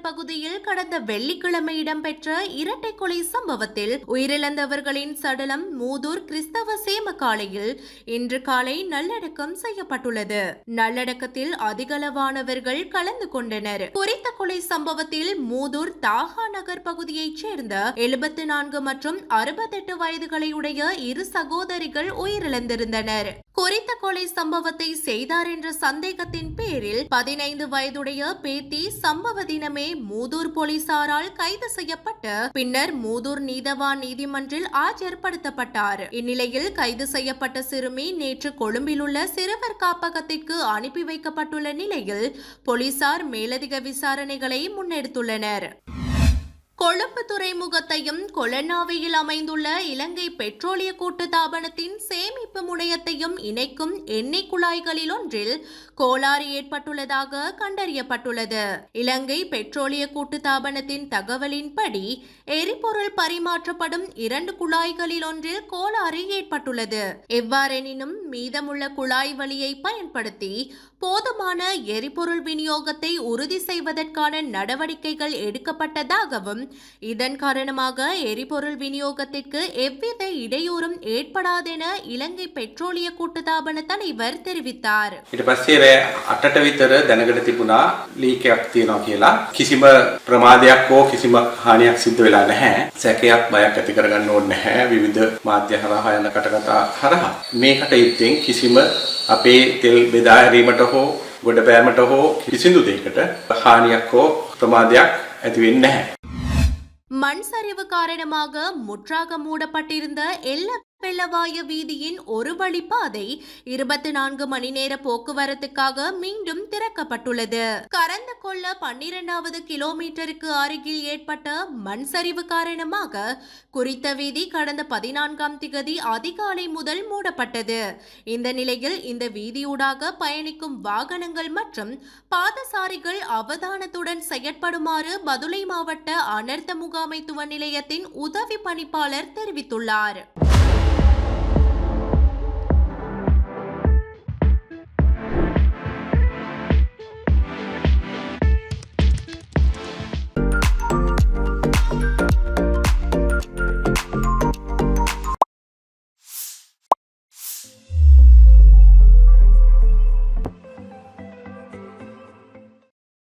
பகுதியில் கடந்த வெள்ளிக்கிழமை இடம்பெற்ற இரட்டை கொலை சம்பவத்தில் உயிரிழந்தவர்களின் சடலம் மூதூர் கிறிஸ்தவ சேமக்காலையில் இன்று காலை நல்லடக்கம் செய்யப்பட்டுள்ளது. நல்லடக்கத்தில் அதிகளவானவர்கள் கலந்து கொண்டனர். குறித்த கொலை சம்பவத்தில் மூதூர் தாகா நகர் பகுதியைச் சேர்ந்த எழுபத்தி நான்கு மற்றும் அறுபத்தெட்டு வயதுகளை உடைய இரு சகோதரிகள் உயிரிழந்திருந்தனர். குறித்த கொலை சம்பவத்தை செய்தார் என்ற சந்தேகத்தின் பேரில் பதினைந்து வயதுடைய பேத்தி சம்பவ தினமே மூதூர் போலீசாரால் கைது செய்யப்பட்டு பின்னர் மூதூர் நீதவான் நீதிமன்றில் ஆஜர்படுத்தப்பட்டார். இந்நிலையில் கைது செய்யப்பட்ட சிறுமி நேற்று கொழும்பில் உள்ள சிறுவர் காப்பகத்திற்கு அனுப்பி வைக்கப்பட்டுள்ள நிலையில் போலீசார் மேலதிக விசாரணைகளை முன்னெடுத்துள்ளனர். கொழும்பு துறைமுகத்தையும் கொலனாவையில் அமைந்துள்ள இலங்கை பெட்ரோலிய கூட்டுத்தாபனத்தின் சேமிப்பு முனையத்தையும் இணைக்கும் எண்ணெய் குழாய்களில் ஒன்றில் கோளாறு ஏற்பட்டுள்ளதாக கண்டறியப்பட்டுள்ளது. இலங்கை பெட்ரோலிய கூட்டுத்தாபனத்தின் தகவலின்படி எரிபொருள் பரிமாற்றப்படும் இரண்டு குழாய்களில் ஒன்றில் கோளாறு ஏற்பட்டுள்ளது. எவ்வாறெனினும் மீதமுள்ள குழாய் வழியை பயன்படுத்தி போதுமான எரிபொருள் விநியோகத்தை உறுதி செய்வதற்கான நடவடிக்கைகள் எடுக்கப்பட்டதாகவும் இதன் காரணமாக எரிபொருள் விநியோகத்திற்கு எவ்வித இடையூறும் ஏற்படாதென இலங்கை பெட்ரோலிய கூட்டுத்தாபன தலைவர் தெரிவித்தார் ඊට පස්සේ රෑ අටට විතර දැනගට තිබුණා ලීකයක් තියෙනවා කියලා කිසිම ප්‍රමාදයක් හෝ කිසිම හානියක් සිද්ධ වෙලා නැහැ සැකයක් බයක් ඇති කරගන්න ඕනේ නැහැ විවිධ මාධ්‍ය හරහා යන කටකතා හරහා මේ කටයුත්තෙන් කිසිම අපේ තෙල් බෙදා හැරීමට හෝ ගොඩ පෑමට හෝ කිසිදු දෙයකට හානියක් හෝ ප්‍රමාදයක් ඇති වෙන්නේ නැහැ மண் சரிவு காரணமாக முற்றாக மூடப்பட்டிருந்த எல்லா வெள்ளவாய வீதியின் ஒரு வழி பாதை இருபத்தி நான்கு மணி நேர போக்குவரத்துக்காக மீண்டும் திறக்கப்பட்டுள்ளது. கரந்த கொள்ள பன்னிரண்டாவது கிலோமீட்டருக்கு அருகில் ஏற்பட்ட மண் சரிவு காரணமாக குறித்த வீதி கடந்த பதினான்காம் திகதி அதிகாலை முதல் மூடப்பட்டது. இந்த நிலையில் இந்த வீதியூடாக பயணிக்கும் வாகனங்கள் மற்றும் பாதசாரிகள் அவதானத்துடன் செயற்படுமாறு பதுளை மாவட்ட அனர்த்த முகாமைத்துவ நிலையத்தின் உதவி பணிப்பாளர் தெரிவித்துள்ளார்.